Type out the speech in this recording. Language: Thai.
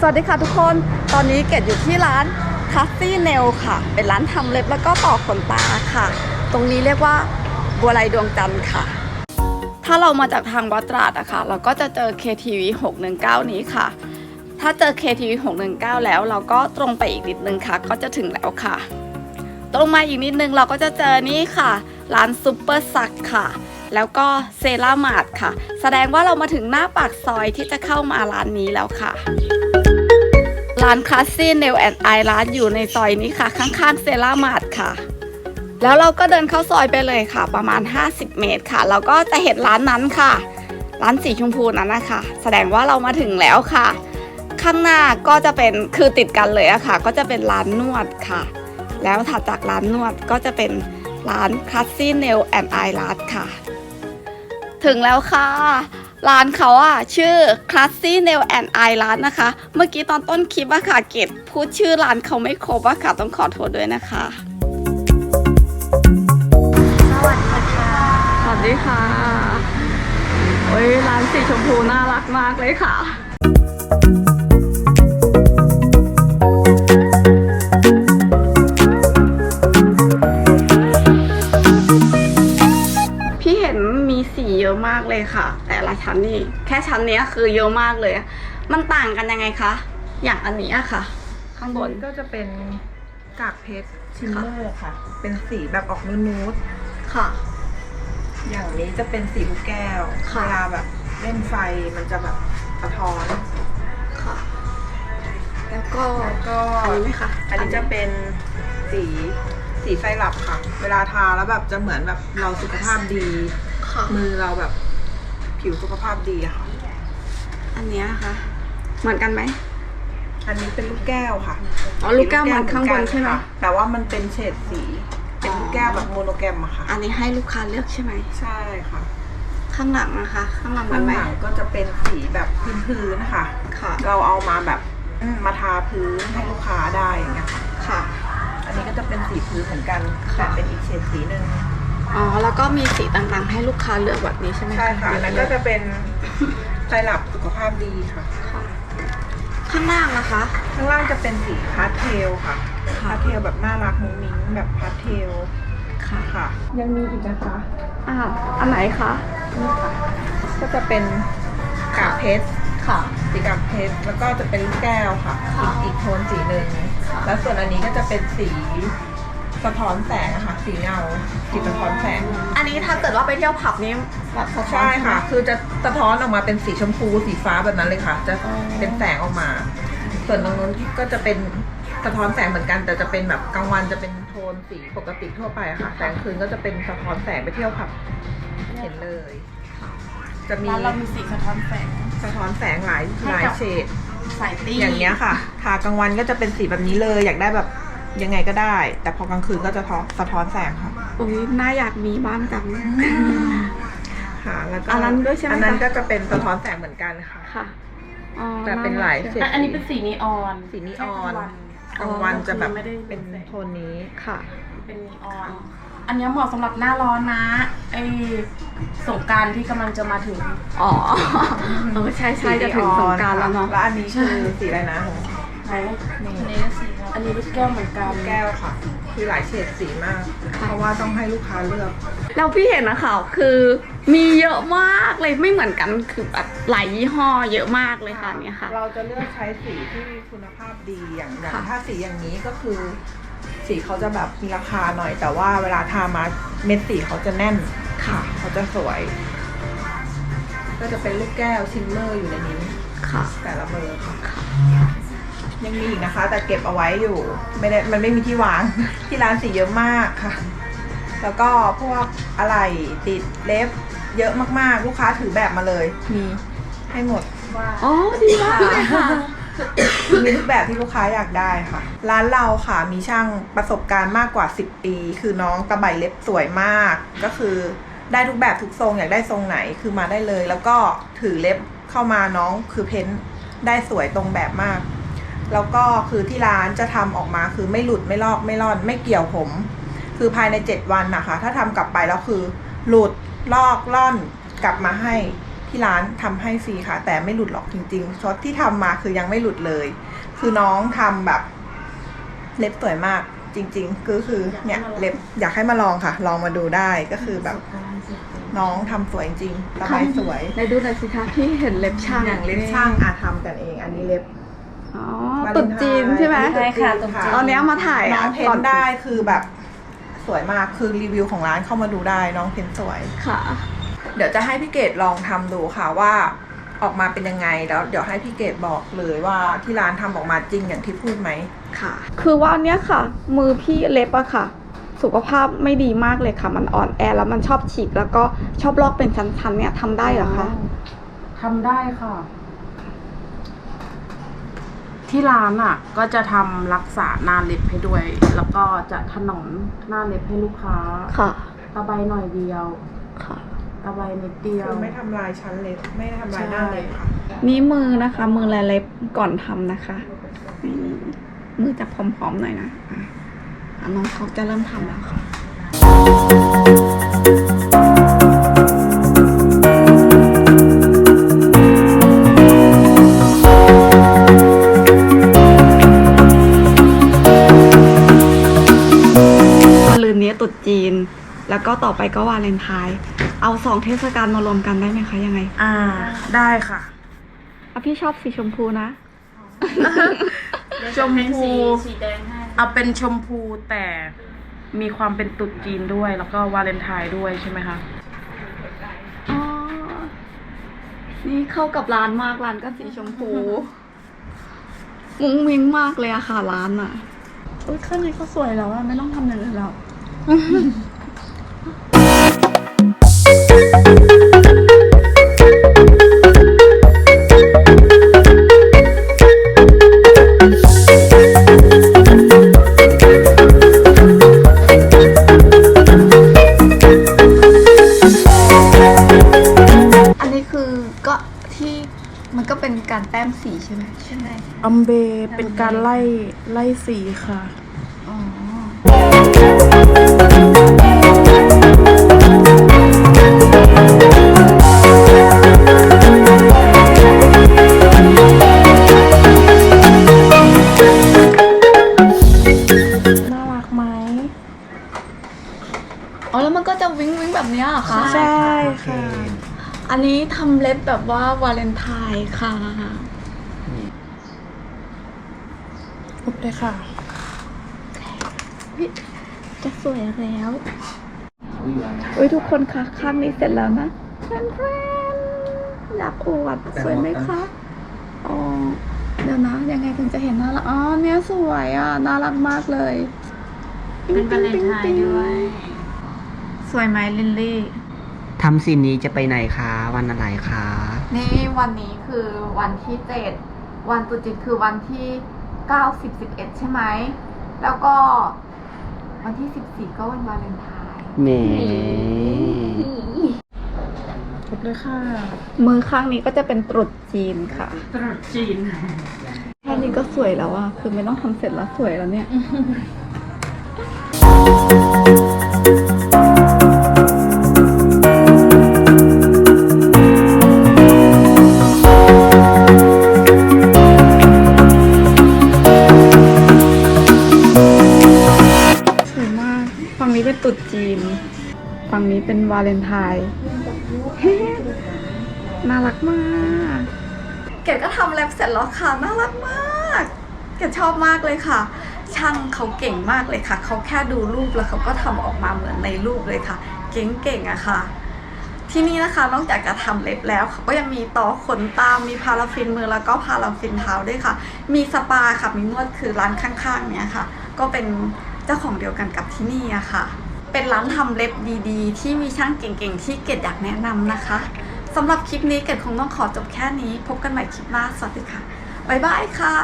สวัสดีค่ะทุกคน ตอนนี้เกดอยู่ที่ร้านคัสซี่เนลค่ะ เป็นร้านทำเล็บแล้วก็ต่อขนตาค่ะ ตรงนี้เรียกว่าบัวไลดวงจันทร์ค่ะ ถ้าเรามาจากทางวัดตราดอะค่ะ เราก็จะเจอ KTV 619 นี้ค่ะ ถ้าเจอ KTV 619 แล้วเราก็ตรงไปอีกนิดนึงค่ะ ก็จะถึงแล้วค่ะ ตรงมาอีกนิดนึงเราก็จะเจอนี่ค่ะ ร้านซุปเปอร์ซักค่ะแล้วก็เซรามาดค่ะ แสดงว่าเรามาถึงหน้าปากซอยที่จะเข้ามาร้านนี้แล้วค่ะ ร้านคลาสซี่เนลแอนไอร้านอยู่ในซอยนี้ค่ะ ข้างๆเซรามาดค่ะ แล้วเราก็เดินเข้าซอยไปเลยค่ะ ประมาณ 50 เมตรค่ะ เราก็จะเห็นร้านนั้นค่ะ ร้านสีชมพูนั้นนะคะ แสดงว่าเรามาถึงแล้วค่ะ ข้างหน้าก็จะเป็นคือติดกันเลยอะค่ะ ก็จะเป็นร้านนวดค่ะ แล้วถัดจากร้านนวดก็จะเป็นร้านคลาสซี่เนลแอนไอร้านค่ะ ถึงแล้วค่ะ ร้านเขาอะชื่อ Classy Nail and Eye ร้านนะคะ เมื่อกี้ตอนต้นคลิปอะค่ะเกดพูดชื่อร้านเขาไม่ครบอะค่ะต้องขอโทษด้วยนะคะ สวัสดีค่ะ สวัสดีค่ะโอ้ยร้านสีชมพูน่ารักมากเลยค่ะ ชั้นนี่แค่ชั้นเนี้ยคือเยอะมากเลย มันต่างกันยังไงคะ อย่างอันนี้อะค่ะ ข้างบนก็จะเป็นกากเพชรชิมเมอร์ค่ะ เป็นสีแบบออกนูดค่ะๆอย่างนี้จะเป็นสีลูกแก้วค่ะเวลาแบบเล่นไฟมันจะแบบสะท้อนค่ะ แล้วก็แล้วก็อันนี้ไหมคะอันนี้จะเป็นสีสีไซรัปค่ะ เวลาทาแล้วแบบจะเหมือนแบบเราสุขภาพดีค่ะมือเราแบบ ผิวสุขภาพดีอะค่ะ อันเนี้ยค่ะเหมือนกันไหม อันนี้เป็นลูกแก้วค่ะอ๋อลูกแก้วเหมือนข้างบนใช่ไหม ค่ะแต่ว่ามันเป็นเฉดสี เป็นลูกแก้วแบบโมโนแกรมอะค่ะ อันนี้ให้ลูกค้าเลือกใช่ไหม ใช่ค่ะข้างหลังนะคะ ข้างหลังเหมือข้านงไหมหลังก็จะเป็นสีแบบพื้นๆนะคะ ค่ะ เราเอามาแบบอืมมาทาพื้นให้ลูกค้าได้อย่างเงี้ยค่ะ ค่ะ อันนี้ก็จะเป็นสีพื้นเหมือนกันค่ะแต่เป็นอีกเฉดสีหนึ่งอ๋อ แล้วก็มีสีต่างๆ ให้ลูกค้าเลือกแบบนี้ใช่ไหมใช่ค่ะอันนั้นก็จะเป็นไซรัปสุขภาพดีค่ะค่ะข้างล่างนะคะ ข้างล่างจะเป็นสีพาสเทลค่ะค่ะ พาสเทลแบบน่ารักมุ้งมิ้งแบบพาสเทลค่ะค่ะ ยังมีอีกนะคะอ่าอันไหนคะนี่ค่ะ ก็จะเป็นกากเพชรค่ะ สีกากเพชรแล้วก็จะเป็นลูกแก้วค่ะ อีกอีกโทนสีหนึ่งค่ะแล้วส่วนอันนี้ก็จะเป็นสี สะท้อนแสงอะค่ะสีเงาสีสะท้อนแสง อันนี้ถ้าเกิดว่าไปเที่ยวผับนี้แบบสะท้อนใช่ค่ะไหมคือจะสะท้อนออกมาเป็นสีชมพูสีฟ้าแบบนั้นเลยค่ะ จะอ๋อเป็นแสงออกมา ส่วนตรงนู้นก็จะเป็นสะท้อนแสงเหมือนกัน แต่จะเป็นแบบกลางวันจะเป็นโทนสีปกติทั่วไปอะค่ะแต่กลางคืนก็จะเป็นสะท้อนแสงไปเที่ยวผับเห็นเลย จะมีร้านเรามีสีสะท้อนแสงสะท้อนแสงหลายให้หลายกับเฉดใส่ตี้อย่างเงี้ยค่ะทากลางวันก็จะเป็นสีแบบนี้เลย อยากได้แบบ ยังไงก็ได้ แต่พอกลางคืนก็จะท้อสะท้อนแสงค่ะ อุ้ยน่าอยากมีบ้านจัง ค่ะแล้วก็อันนั้นด้วยใช่ไหมอันนั้นคะก็จะเป็นสะท้อนแสงเหมือนกันค่ะ ค่ะอ๋อแต่เป็นหลายเฉดอันอันนี้เป็นสีนีออนสีนีออนแค่กลางวันจะแบบไม่ได้เป็นโทนนี้ค่ะ เป็นนีออน อันนี้เหมาะสำหรับหน้าร้อนนะไอสงกรารที่กำลังจะมาถึง อ๋อเออใช่ใช่จะถึงสงกรารแล้วเนาะ แล้วอันนี้คือสีอะไรนะไหนนี่ อันนี้ ลูกแก้วเหมือนกัน แก้วค่ะ คือหลายเฉดสีมาก เพราะว่าต้องให้ลูกค้าเลือก แล้วพี่เห็นนะข่าวคือมีเยอะมากเลยไม่เหมือนกันคือแบบหลายยี่ห้อเยอะมากเลยค่ะเนี่ยค่ะ เราจะเลือกใช้สีที่คุณภาพดีอย่างอย่างค่ะถ้าสีอย่างนี้ก็คือ สีเขาจะแบบมีราคาหน่อย แต่ว่าเวลาทามาเม็ดสีเขาจะแน่นค่ะ เขาจะสวย ก็จะเป็นลูกแก้วชิมเมอร์อยู่ในนี้ค่ะ แต่ละเบอร์ค่ะ ยังมีอีกนะคะ แต่เก็บเอาไว้อยู่ไม่ได้มันไม่มีที่วาง ที่ร้านสีเยอะมากค่ะ แล้วก็พวกอะไรติดเล็บเยอะมากๆ ลูกค้าถือแบบมาเลย มีให้หมดอ๋อดีมากเลยค่ะ มีทุกแบบที่ลูกค้าอยากได้ค่ะ ร้านเราค่ะมีช่างประสบการณ์มากกว่า 10 ปี คือน้องตะไบเล็บสวยมาก ก็คือได้ทุกแบบทุกทรงอยากได้ทรงไหนคือมาได้เลย แล้วก็ถือเล็บเข้ามาน้องคือเพ้นท์ได้สวยตรงแบบมาก แล้วก็คือที่ร้านจะทำออกมาคือไม่หลุดไม่ลอกไม่ร่อนไม่เกี่ยวผม คือภายใน 7 วันนะคะ ถ้าทำกลับไปแล้วคือ หลุดลอกล่อนกลับมาให้ทที่ร้านทำให้ฟรีค่ะ แต่ไม่หลุดหรอกจริงๆช็อตที่ทำมาคือยังไม่หลุดเลย คือน้องทำแบบเล็บสวยมากจริง ๆ ก็คือเนี่ยเล็บอยากให้มาลองค่ะ ลองมาดูได้ก็คือแบบ น้องทำสวยจริงๆระบายสวยในดูหน่อยสิคะที่เห็นเล็บช่างอย่างเล็บช่างอาทำกันเอง อันนี้เล็บ อ๋อตุดจีนใช่ไหมใช่ค่ะตุ๊ดจีน ตอนนี้เอามาถ่ายน้องอะเพ้ก่อนนได้คือแบบสวยมากคือรีวิวของร้านเข้ามาดูได้น้องเพ้นสวย ค่ะ เดี๋ยวจะให้พี่เกดลองทำดูค่ะว่าออกมาเป็นยังไงแล้ว เดี๋ยวให้พี่เกดบอกเลยว่าที่ร้านทำออกมาจริงอย่างที่พูดไหมค่ะ คือว่าอันเนี้ยค่ะ มือพี่เล็บอะค่ะ สุขภาพไม่ดีมากเลยค่ะ มันอ่อนแอแล้วมันชอบฉีกแล้วก็ชอบลอกเป็นชั้นๆเนี่ยทำได้เหรอคะ ทำได้ค่ะ ที่ร้านอะ ก็จะทำรักษาหน้าเล็บให้ด้วย แล้วก็จะถนอมหน้าเล็บให้ลูกค้าค่ะ ตะไบหน่อยเดียว ค่ะ ตะไบนิดเดียว คือไม่ทำลายชั้นเล็บไม่ได้ทำลายใช่หน้าเล็บค่ะ นี่มือนะคะ มือและเล็บก่อนทำนะคะนี่มือจะพร้อมๆหน่อยนะอะอะน้องเขาจะเริ่มทำแล้วค่ะ แล้วก็ต่อไปก็วาเลนไทน์เอาสองเทศกาลมารวมกันได้ไหมคะยังไงอ่า ได้ค่ะ อะพี่ชอบสีชมพูนะ ชมพูเอาเป็นชมพูแต่มีความเป็นตรุ๊จีนด้วย แล้วก็วาเลนไทน์ด้วยใช่ไหมคะ อ๋อ นี่เข้ากับร้านมากร้านก็สีชมพู มุ้งมิ้งมากเลยอะค่ะร้านอะอุ้ยข้างในก็สวยแล้วอะไม่ต้องทำอย่างอื่นแล้ว ก็เป็นการแต้มสีใช่ไหมใช่ไหม อัมเบเป็นการไล่ไล่สีค่ะ อันนี้ทำเล็บแบบว่าวาเลนไทน์ค่ะพบเลยค่ะจะสวยแล้วเอ้ยทุกคนคะข้างนี้เสร็จแล้วนะแฟนๆอยากอวดสวยไหมคะอ๋อเดี๋ยวนะยังไงถึงจะเห็นน่ารักอ๋อเนี่ยสวยอะน่ารักมากเลยเป็นวาเลนไทน์ด้วย สวยไหมลิลลี่ ทำสิ่งนี้จะไปไหนคะ วันอะไรคะ นี่วันนี้คือวันที่เจ็ดวันตรุษจีนคือวันที่เก้าสิบสิบเอ็ดใช่ไหม แล้วก็วันที่สิบสี่ก็วันวาเลนไทน์แหมพบเลยค่ะ มือข้างนี้ก็จะเป็นตรุษจีนค่ะ ตรุษจีน แค่นี้ก็สวยแล้วอะคือไม่ต้องทำเสร็จแล้วสวยแล้วเนี่ย เป็นวาเลนไทน์น่ารักมาก เกดก็ทำเล็บเสร็จแล้วค่ะ น่ารักมาก เกดชอบมากเลยค่ะ ช่างเขาเก่งมากเลยค่ะ เขาแค่ดูรูปแล้วเขาก็ทำออกมาเหมือนในรูปเลยค่ะ เก่งๆอะค่ะ ที่นี่นะคะนอกจากจะทำเล็บแล้วเขาก็ยังมีต่อขนตามีพาราฟินมือแล้วก็พาราฟินเท้าด้วยค่ะ มีสปาค่ะ มีนวดคือร้านข้างๆเนี้ยค่ะ ก็เป็นเจ้าของเดียวกันกับที่นี่อะค่ะ เป็นร้านทำเล็บดีๆ ที่มีช่างเก่งๆ ที่เกดอยากแนะนำนะคะสำหรับคลิปนี้เกดคงต้องขอจบแค่นี้ พบกันใหม่คลิปหน้าสวัสดีค่ะ บ๊ายบายค่ะ